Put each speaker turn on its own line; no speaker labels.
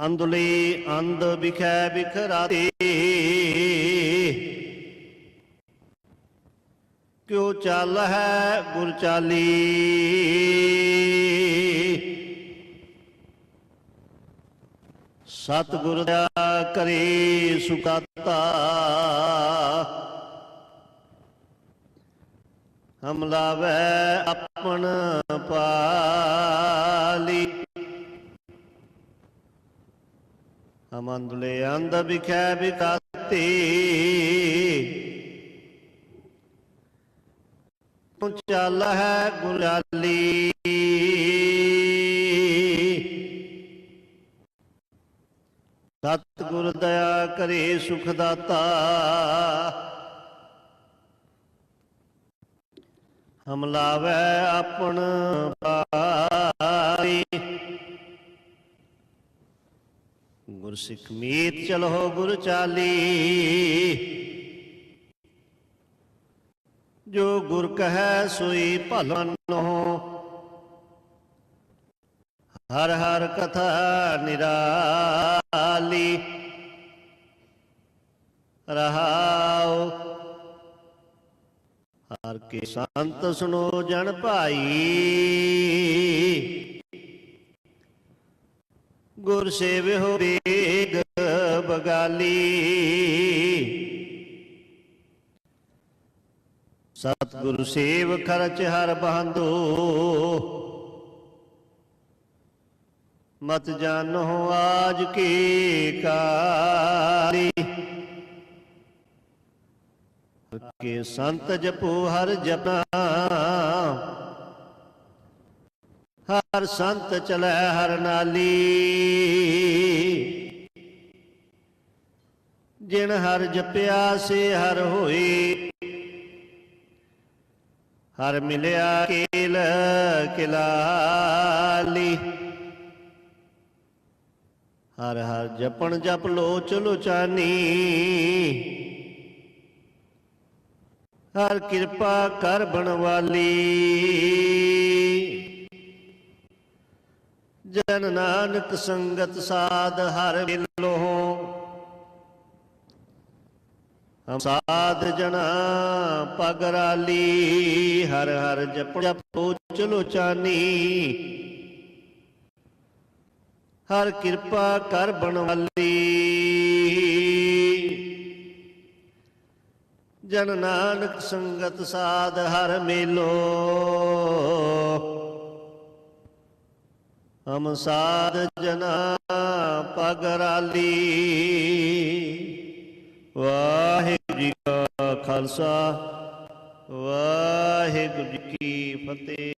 ਅੰਧਲੇ ਅੰਧ ਵਿਖੈ ਵਿਖਰਾਤੇ ਕਿਉ ਚੱਲ ਹੈ ਗੁਰ ਚਾਲੀ ਸਤ ਗੁਰ ਦਇਆ ਕਰੇ ਸੁਕਾਤਾ। ਹਮ ਲਾਵੈ ਆਪਣ ਪਾਲੀ ਹਮ ਅੰਧਲੇ ਅੰਧ ਵਿਖੈ ਵਿਕਾਤੇ ਤੂੰ ਚੱਲ ਹੈ ਗੁਰਾਲੀ ਸਤ ਦਇਆ ਕਰੇ ਸੁਖ ਦਾਤਾ। ਹਮ ਆਪਣ ਪਾਰੀ ਗੁਰ ਸਿੱਖ ਮੀਤ ਚਲੋ ਗੁਰ ਚਾਲੀ। ਜੋ ਗੁਰ ਕਹੈ ਸੋਈ ਭਲਨੋ ਹਰ ਹਰ ਕਥਾ ਨਿਰਾਲੀ। ਰਹਾਉ, ਹਰ ਕੇ ਸੰਤ ਸੁਣੋ ਜਨ ਭਾਈ। ਗੁਰ ਸੇਵਿਓ ਵੇਗ ਬਗਾਲੀ। ਸਤਿਗੁਰ ਸੇਵ ਖਰਚ ਹਰ ਬਹੰਦੋ ਮਤ ਜਾਣੋ ਆਜ ਕੀ ਕਾਰੀ। ਕੇ ਸੰਤ ਜਪੋ ਹਰ ਜਪਨਾ। ਹਰ ਸੰਤ ਚਲੈ ਹਰ ਨਾਲੀ। ਜਿਨ ਹਰ ਜਪਿਆ ਸੇ ਹਰ ਹੋਈ। ਹਰ ਮਿਲਿਆ ਕੇਲ ਕਿਲਾਲੀ। ਹਰ ਹਰ ਜਪਣ ਜਪ ਲਓ ਚਲੋ ਚਾਨੀ ਹਰ ਕਿਰਪਾ ਕਰ ਬਣਵਾਲੀ। ਜਨ ਨਾਨਕ ਸੰਗਤ ਸਾਧ ਹਰ ਮਿਲੋ ਹਮ ਸਾਧ ਜਨਾ ਪਗਰਾਲੀ ਹਰ ਹਰ ਜਪ ਜਪੋ ਚਲੋ ਚਾਨੀ। ਹਰ ਕਿਰਪਾ ਕਰ ਬਣਵਾਲੀ ਜਨ ਨਾਨਕ ਸੰਗਤ ਸਾਧ ਹਰ ਮੇਲੋ। ਹਮ ਸਾਧ ਜਨਾ ਪਗਰਾਲੀ। ਵਾਹਿਗੁਰੂ ਜੀ ਕਾ ਖਾਲਸਾ ਵਾਹਿਗੁਰੂ ਜੀ ਕੀ ਫਤਿਹ।